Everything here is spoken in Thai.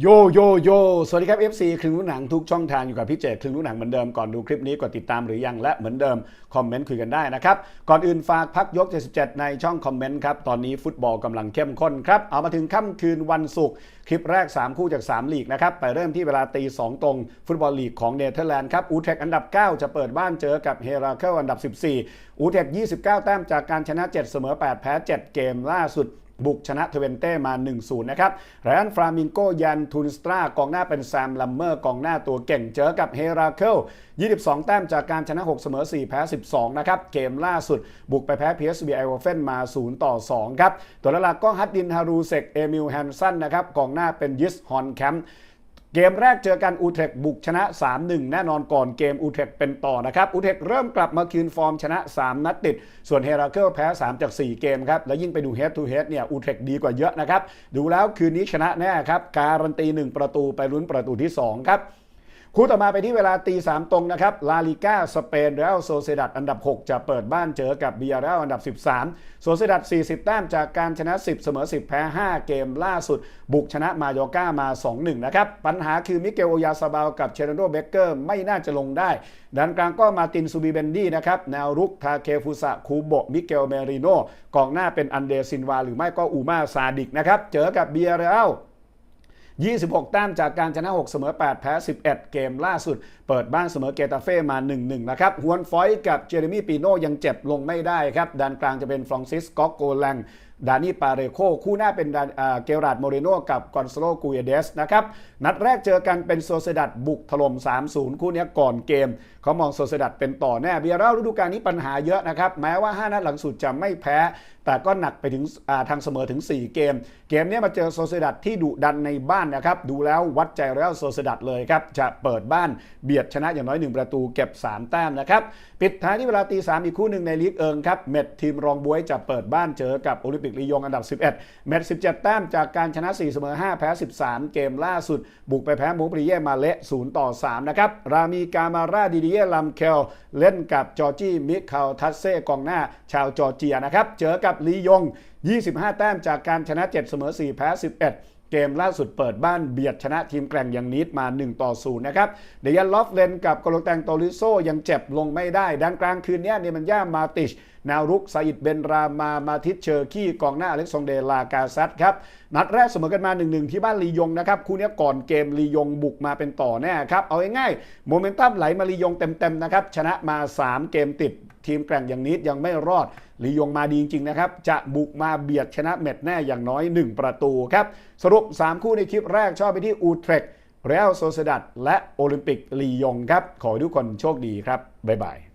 โยโยโยสวัสดีครับ FC ครึ่งรู้หนังทุกช่องทางอยู่กับพี่เจครึ่งรู้หนังเหมือนเดิมก่อนดูคลิปนี้กดติดตามหรือยังและเหมือนเดิมคอมเมนต์คุยกันได้นะครับ ก่อนอื่นฝากพักยก 77 ในช่องคอมเมนต์ครับ ตอนนี้ฟุตบอลกำลังเข้มข้นครับ เอามาถึงค่ำคืนวันศุกร์คลิปแรก 3 คู่จาก 3 ลีกนะครับ ไปเริ่มที่เวลาตี 2 ตรง ฟุตบอลลีกของเนเธอร์แลนด์ครับอูเทคอันดับ 9 จะเปิดบ้านเจอกับเฮราเคิลอันดับ 14อูเทค29 แต้มจากการชนะ 7 เสมอ 8 แพ้ 7 เกมล่าสุด บุกชนะเทเวนเต้มา 1-0 นะครับไรอันฟรามิงโกยันทูนสตรากองหน้าเป็นแซมลัมเมอร์กองหน้าตัวเก่งเจอกับเฮราเคิล 22 แต้มจากการชนะ 6 เสมอ 4 แพ้ 12 นะครับ เกมล่าสุด บุกไปแพ้ PSV ไอโอเฟนมา 0 ต่อ 2 ครับ ตัวหลักก็ฮัดดินฮารูเซก เอมิลแฮนสันนะครับกองหน้าเป็นยิสฮอนแคมป์ เกมแรกเจอกันอูเทคบุกชนะ 3-1 แน่นอนก่อนเกมอูเทคเป็นต่อนะครับอูเทคเริ่มกลับมาคืนฟอร์มชนะ 3 นัดติด ส่วนเฮราเคิลแพ้ 3 จาก 4 เกมครับ แล้วยิ่งไปดูเฮดทูเฮดเนี่ยอูเทคดีกว่าเยอะนะครับ ดูแล้วคืนนี้ชนะแน่ครับ การันตี 1 ประตูไปลุ้นประตูที่ 2 ครับ คู่ต่อมาไปที่เวลาตีสามตรงนะครับ ลาลิก้าสเปนเรอัลโซเซดัดอันดับ 6 จะเปิดบ้านเจอกับเบียร์เรอัลอันดับ 13โซเซดัด40 แต้มจากการชนะ 10 เสมอ 10 แพ้ 5 เกมล่าสุด บุกชนะมาโยก้ามา 2-1 นะครับ ปัญหาคือมิเกลโอยาซาบาลกับเชเรโดเบเกอร์ไม่น่าจะลงได้ด้านกลางก็มาตินซูบิเบนดี้นะครับ แนวรุกทาเคฟุสะคูโบมิเกลเมริโนกองหน้าเป็นอันเดซินวา หรือไม่ก็อูมาซาดิกนะครับเจอกับเบียร์เรอัล 26 แต้มจากการชนะ 6 เสมอ 8 แพ้ 11 เกมล่าสุด เปิดบ้านเสมอเกตาเฟ่มา 1-1 นะครับฮวนฟอยกับเจเรมี่ปีโน่ยังเจ็บลงไม่ได้ครับด้านกลางจะเป็นฟรองซิสกอกโกแลง ดานี่ปาเรโคคู่หน้าเป็นดานอ่าเกราดโมเรโนกับกอนซโลกูเอเดสนะครับนัดแรกเจอกันเป็นโซเซดัดบุกถล่ม 3-0 คู่นี้ก่อนเกม เขามองโซเซดัดเป็นต่อแน่เบียร์เล่าฤดูกาลนี้ปัญหาเยอะนะครับ แม้ว่า 5 นัดหลังสุดจะไม่แพ้ แต่ก็หนักไปถึงทางเสมอถึง 4 เกม เกมนี้มาเจอโซเซดัดที่ดุดันในบ้านนะครับดูแล้ววัดใจแล้วโซเซดัดเลยครับจะเปิดบ้านเบียดชนะอย่างน้อย 1 ประตูเก็บ 3 แต้มนะครับปิดท้ายที่เวลาตีสามอีกคู่หนึ่งในลีกเอิงครับเม็ดทีมรองบวยจะเปิดบ้านเจอกับโอลิมปิกลียงอันดับ 11เม็ด17 แต้มจากการชนะ 4 เสมอ 5 แพ้ 13 เกมล่าสุด บุกไปแพ้มูปริเย่มาเละ0ต่อ 3 นะครับ รามีกามาราดิดิเยลัมเคลเล่นกับจอร์จี้มิคาลทัสเซ่กองหน้าชาวจอร์เจียนะครับ เจอกับลียง 25 แต้มจากการชนะ 7 เสมอ 4 แพ้ 11เกมล่าสุดเปิดบ้านเบียดชนะทีมแกร่งอย่างนิดมา 1 ต่อ 0 นะครับ เดยันลอฟเลนกับโกโลแตงโตลิโซยังเจ็บลงไม่ได้ด้านกลางคืนนี้เนี่ยมันย่ามาติช แนวรุกซาอิดเบนรามามาทิชเชอร์คี้กองหน้าอเล็กซานเดลากาซัตครับนัดแรกเสมอกันมา 1-1 ที่บ้านลียงนะครับคู่นี้ก่อนเกมลียงบุกมาเป็นต่อแน่ครับ เอาง่ายๆโมเมนตัมไหลมาลียงเต็มๆนะครับชนะมา 3 เกมติดทีมแกร่งอย่างนี้ยังไม่รอดลียงมาดีจริงๆนะครับ จะบุกมาเบียดชนะเม็ดแน่อย่างน้อย 1 ประตูครับ สรุป 3 คู่ในคลิปแรกชอบไปที่อูเทรกเรอัลโซเซดัดและโอลิมปิกลียงครับ ขอให้ทุกคนโชคดีครับ บ๊ายบาย